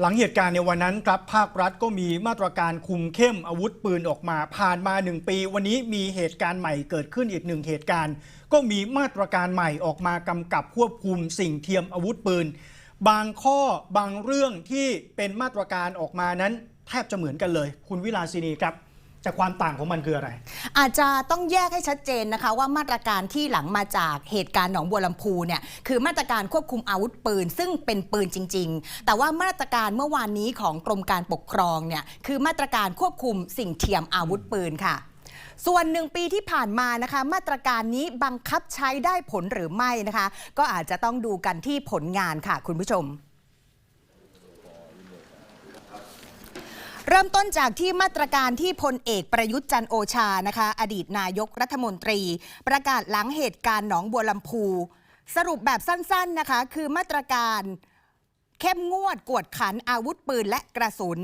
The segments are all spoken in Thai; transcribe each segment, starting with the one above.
หลังเหตุการณ์ในวันนั้นครับภาครัฐก็มีมาตรการคุมเข้มอาวุธปืนออกมาผ่านมา 1 ปี วันนี้มีเหตุการณ์ใหม่เกิดขึ้นอีกหนึ่งเหตุการณ์ ก็มีมาตรการใหม่ออกมากำกับควบคุมสิ่งเทียมอาวุธปืน บางข้อบางเรื่องที่เป็นมาตรการออกมานั้น แทบจะเหมือนกันเลย คุณวิลาสินีครับ แต่ความต่างของมันคืออะไร อาจจะต้องแยกให้ชัดเจนนะคะว่ามาตรการที่หลังมาจากเหตุการณ์หนองบัวลำพูเนี่ยคือมาตรการควบคุมอาวุธปืน ซึ่งเป็นปืนจริง ๆ แต่ว่ามาตรการเมื่อวานนี้ของกรมการปกครองเนี่ยคือมาตรการควบคุมสิ่งเทียมอาวุธปืนค่ะส่วนหนึ่งปีที่ผ่านมานะคะ มาตรการนี้บังคับใช้ได้ผลหรือไม่นะคะ ก็อาจจะต้องดูกันที่ผลงานค่ะ คุณผู้ชม ริ่มต้นจากที่มาตรการที่พลเอกประยุทธ์จันโอชานะคะ อดีตนายกรัฐมนตรี ประกาศหลังเหตุการณ์หนองบัวลำพู สรุปแบบสั้นๆนะคะ คือมาตรการเข้มงวดกวดขันอาวุธปืนและกระสุน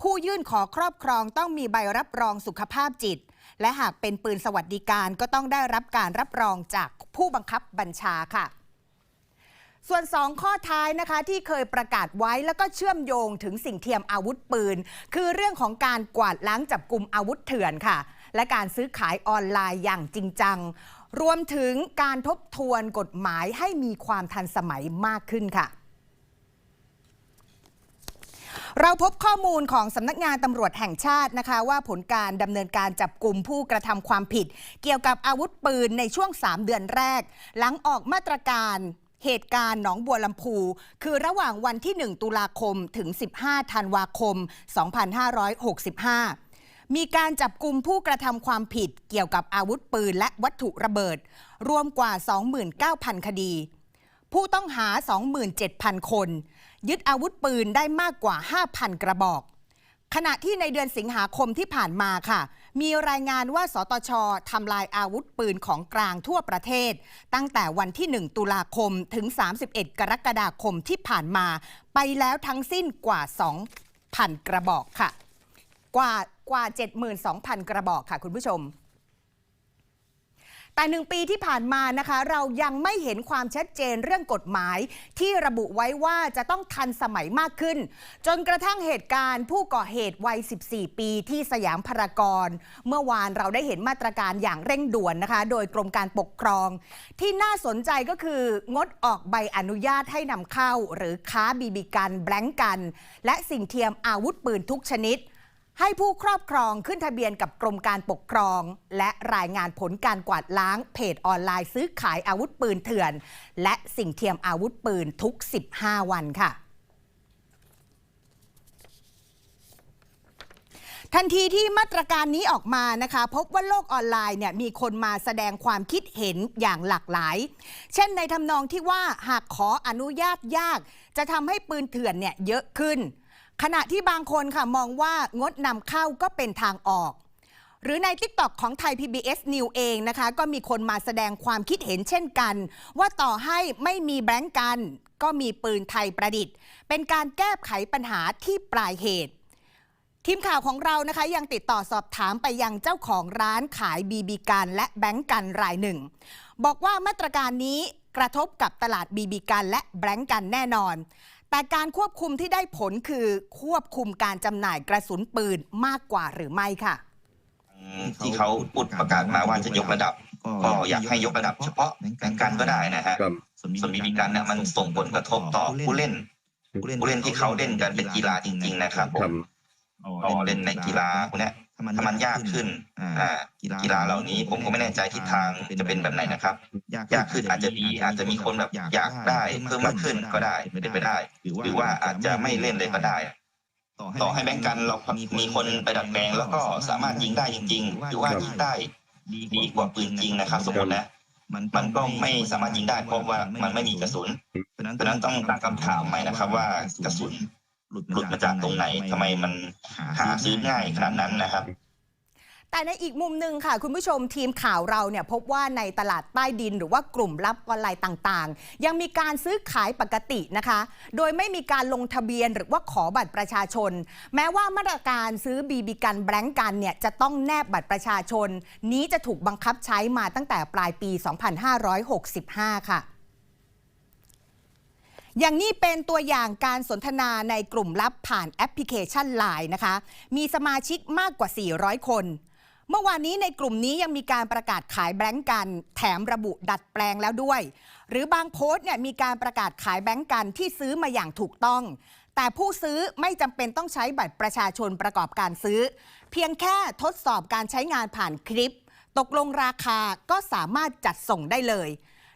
ผู้ยื่นขอครอบครองต้องมีใบรับรองสุขภาพจิต และหากเป็นปืนสวัสดิการก็ต้องได้รับการรับรองจากผู้บังคับบัญชาค่ะ ส่วน 2 ข้อท้ายนะคะที่เคยประกาศไว้แล้วก็เชื่อมโยงถึงสิ่งเทียมอาวุธปืน คือเรื่องของการกวาดล้างจับกลุ่มอาวุธเถื่อนค่ะ และการซื้อขายออนไลน์อย่างจริงจัง รวมถึงการทบทวนกฎหมายให้มีความทันสมัยมากขึ้นค่ะเราพบข้อมูลของสำนักงานตำรวจแห่งชาตินะคะ ว่าผลการดำเนินการจับกลุ่มผู้กระทำความผิด เกี่ยวกับอาวุธปืนในช่วง 3 เดือนแรก หลังออกมาตรการ เหตุการณ์หนองบัวลำพู คือระหว่างวันที่ 1 ตุลาคมถึง 15 ธันวาคม 2565 มีการจับกลุ่มผู้กระทำความผิดเกี่ยวกับอาวุธปืนและวัตถุระเบิด รวมกว่า 29,000 คดี ผู้ต้องหา 27,000 คน ยึดอาวุธปืนได้มากกว่า 5,000 กระบอก ขณะที่ในเดือนสิงหาคมที่ผ่านมาค่ะ มีรายงานว่าสตชทำลายอาวุธปืนของกลางทั่วประเทศ ตั้งแต่วันที่ 1 ตุลาคมถึง 31 กรกฎาคมที่ผ่านมา ไปแล้วทั้งสิ้นกว่า 2,000 กระบอกค่ะ กว่ากว่า 72,000 กระบอกค่ะคุณผู้ชม แต่หนึ่งปีที่ผ่านมานะคะ เรายังไม่เห็นความชัดเจนเรื่องกฎหมาย ที่ระบุไว้ว่าจะต้องทันสมัยมากขึ้น จนกระทั่งเหตุการณ์ผู้ก่อเหตุวัย 14 ปีที่สยามพารากอนเมื่อวานเราได้เห็นมาตรการอย่างเร่งด่วนนะคะ โดยกรมการปกครอง ที่น่าสนใจก็คืองดออกใบอนุญาตให้นำเข้า หรือค้าบีบีกันแบงก์กัน และสิ่งเทียมอาวุธปืนทุกชนิด ให้ผู้ครอบครองขึ้นทะเบียนกับกรมการปกครอง และรายงานผลการกวาดล้างเพจออนไลน์ซื้อขายอาวุธปืนเถื่อน และสิ่งเทียมอาวุธปืนทุก 15 วันค่ะทันทีที่มาตรการนี้ออกมานะคะ พบว่าโลกออนไลน์เนี่ยมีคนมาแสดงความคิดเห็นอย่างหลากหลาย เช่นในทำนองที่ว่าหากขออนุญาตยาก จะทำให้ปืนเถื่อนเนี่ยเยอะขึ้น ขณะที่บางคนค่ะมองว่างดนำเข้าก็เป็นทางออก หรือใน t ิ k t o k ของไทย PBS New เองนะคะ ก็มีคนมาแสดงความคิดเห็นเช่นกัน ว่าต่อให้ไม่มีแบงก์กัน ก็มีปืนไทยประดิษฐ์ เป็นการแก้ไขปัญหาที่ปลายเหตุ ทีมข่าวของเรานะคะยังติดต่อสอบถามไปยังเจ้าของร้านขายบีบีกันและแบงก์กันรายหนึ่ง บอกว่ามาตรการนี้กระทบกับตลาดบีบีกันและแบงก์กันแน่นอน แต่การควบคุมที่ได้ผลคือควบคุมการจำหน่ายกระสุนปืนมากกว่าหรือไม่ค่ะ ที่เขาพูดประกาศมาว่าจะยกระดับ ก็อยากให้ยกระดับเฉพาะแบงก์กันก็ได้นะฮะครับส่วนบีบีกันเนี่ยมันส่งผลกระทบต่อผู้เล่นผู้เล่นที่เขาเล่นกันเป็นกีฬาจริง ๆ นะครับผมก็เล่นในกีฬาพวกเนี้ย ถ้ามันยากขึ้นอ่ากีฬาเหล่านี้ผมก็ไม่แน่ใจทิศทางจะเป็นแบบไหนนะครับ ยากขึ้นอาจจะดีอาจจะมีคนแบบอยากได้เพิ่มมากขึ้นก็ได้ไม่ได้ไปได้ หรือว่าอาจจะไม่เล่นเลยก็ได้ ต่อให้แบงก์กันเรามีคนไปดัดแปลงแล้วก็สามารถยิงได้จริง ๆ หรือว่ายิงได้ดีกว่าปืนจริงนะครับ สมมตินะมันก็ไม่สามารถยิงได้เพราะว่ามันไม่มีกระสุนเพราะฉะนั้นต้องตั้งคำถามใหม่นะครับ ว่ากระสุน หลุดมาจากตรงไหนทำไมมันหาซื้อง่ายขนาดนั้นนะครับ แต่ในอีกมุมหนึ่งค่ะ คุณผู้ชมทีมข่าวเราเนี่ยพบว่าในตลาดใต้ดินหรือว่ากลุ่มลับออนไลน์ต่างๆ ยังมีการซื้อขายปกตินะคะ โดยไม่มีการลงทะเบียนหรือว่าขอบัตรประชาชน แม้ว่ามาตรการซื้อบีบีกันแบงก์กันเนี่ยจะต้องแนบบัตรประชาชน นี้จะถูกบังคับใช้มาตั้งแต่ปลายปี 2565 ค่ะ อย่างนี้เป็นตัวอย่างการสนทนาในกลุ่มลับผ่านแอปพลิเคชัน Line นะคะ มีสมาชิกมากกว่า 400 คน เมื่อวานนี้ในกลุ่มนี้ยังมีการประกาศขายแบงก์กัน แถมระบุดัดแปลงแล้วด้วย หรือบางโพสต์เนี่ยมีการประกาศขายแบงก์กันที่ซื้อมาอย่างถูกต้อง แต่ผู้ซื้อไม่จำเป็นต้องใช้บัตรประชาชนประกอบการซื้อ เพียงแค่ทดสอบการใช้งานผ่านคลิป ตกลงราคาก็สามารถจัดส่งได้เลย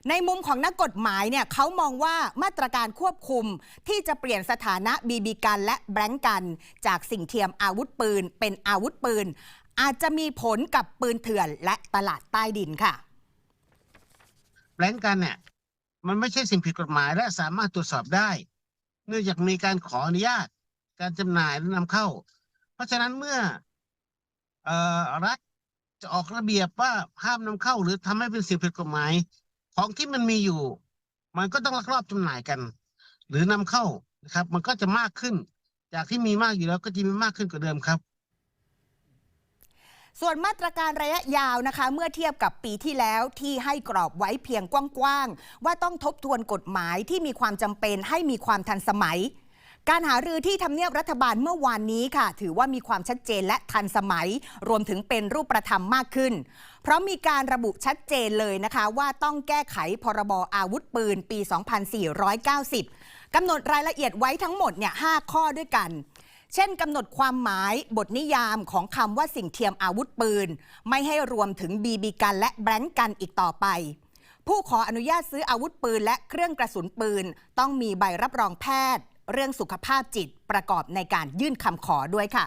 ในมุมของนักกฎหมายเนี่ยเขามองว่ามาตรการควบคุมที่จะเปลี่ยนสถานะบีบีกันและแบงก์กัน จากสิ่งเทียมอาวุธปืน เป็นอาวุธปืน อาจจะมีผลกับปืนเถื่อนและตลาดใต้ดินค่ะ แบงก์กันเนี่ยมันไม่ใช่สิ่งผิดกฎหมายและสามารถตรวจสอบได้ เนื่องจากมีการขออนุญาต การจำหน่ายและนำเข้า เพราะฉะนั้นเมื่อเอ่อรัฐจะออกระเบียบว่าห้ามนำเข้าหรือทำให้เป็นสิ่งผิดกฎหมาย ของที่มันมีอยู่ มันก็ต้องลักลอบจำหน่ายกัน หรือนำเข้านะครับ มันก็จะมากขึ้น จากที่มีมากอยู่แล้วก็จะมีมากขึ้นกว่าเดิมครับส่วนมาตรการระยะยาวนะคะ เมื่อเทียบกับปีที่แล้วที่ให้กรอบไว้เพียงกว้างๆ ว่าต้องทบทวนกฎหมายที่มีความจำเป็นให้มีความทันสมัย การหารือที่ทำเนียบรัฐบาลเมื่อวานนี้ค่ะ ถือว่ามีความชัดเจนและทันสมัย รวมถึงเป็นรูปธรรมมากขึ้น เพราะมีการระบุชัดเจนเลยนะคะ ว่าต้องแก้ไขพรบอาวุธปืนปี 2490 กำหนดรายละเอียดไว้ทั้งหมดเนี่ย5ข้อด้วยกันเช่นกำหนดความหมายบทนิยามของคำว่าสิ่งเทียมอาวุธปืน ไม่ให้รวมถึงบีบีกันและแบงก์กันอีกต่อไป ผู้ขออนุญาตซื้ออาวุธปืนและเครื่องกระสุนปืน ต้องมีใบรับรองแพทย์ เรื่องสุขภาพจิตประกอบในการยื่นคำขอด้วยค่ะ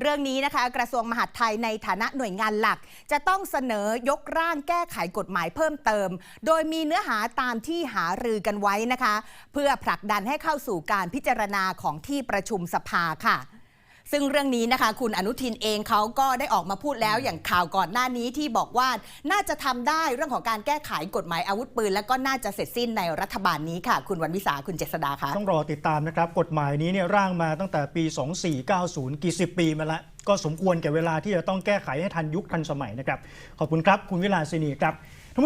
เรื่องนี้นะคะกระทรวงมหาดไทยในฐานะหน่วยงานหลัก จะต้องเสนอยกร่างแก้ไขกฎหมายเพิ่มเติม โดยมีเนื้อหาตามที่หารือกันไว้นะคะ เพื่อผลักดันให้เข้าสู่การพิจารณาของที่ประชุมสภาค่ะ ซึ่งเรื่องนี้นะคะ คุณอนุทินเองเขาก็ได้ออกมาพูดแล้วอย่างข่าวก่อนหน้านี้ที่บอกว่าน่าจะทำได้เรื่องของการแก้ไขกฎหมายอาวุธปืน แล้วก็น่าจะเสร็จสิ้นในรัฐบาลนี้ค่ะ คุณวันวิสาคุณเจษดาคะต้องรอติดตามนะครับ กฎหมายนี้เนี่ยร่างมาตั้งแต่ปี 2490 กี่สิบปีมาแล้วก็สมควรแก่เวลาที่จะต้องแก้ไขให้ทันยุคทันสมัยนะครับขอบคุณครับ คุณวิลาสินีครับ